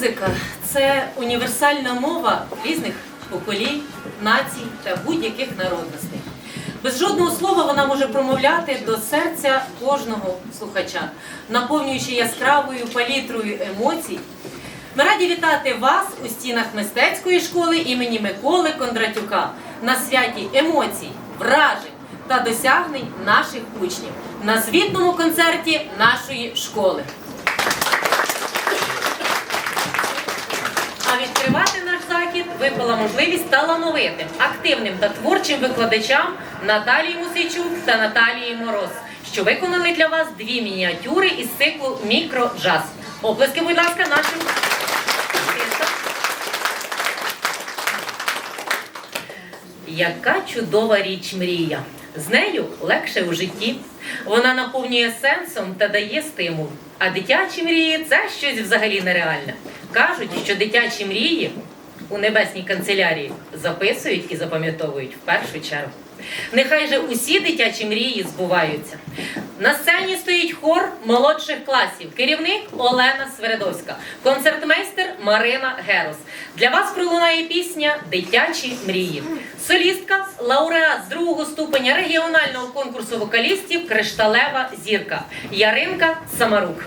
Музика це універсальна мова різних поколінь, націй та будь-яких народностей. Без жодного слова вона може промовляти до серця кожного слухача, наповнюючи яскравою палітрою емоцій. Ми раді вітати вас у стінах мистецької школи імені Миколи Кондратюка на святі емоцій, вражень та досягнень наших учнів на звітному концерті нашої школи. А відкривати наш захід випала можливість талановитим, активним та творчим викладачам Наталії Мусейчук та Наталії Мороз, що виконали для вас дві мініатюри із циклу Мікроджаз. Оплески, будь ласка, нашим. Яка чудова річ мрія. З нею легше у житті. Вона наповнює сенсом та дає стимул. А дитячі мрії це щось взагалі нереальне. Кажуть, що дитячі мрії у небесній канцелярії записують і запам'ятовують в першу чергу. Нехай же усі дитячі мрії збуваються. На сцені стоїть хор молодших класів. Керівник Олена Свередовська, концертмейстер Марина Герос. Для вас пролунає пісня Дитячі мрії. Солістка, лауреат з другого ступеня регіонального конкурсу вокалістів Кришталева зірка Яринка Самарук.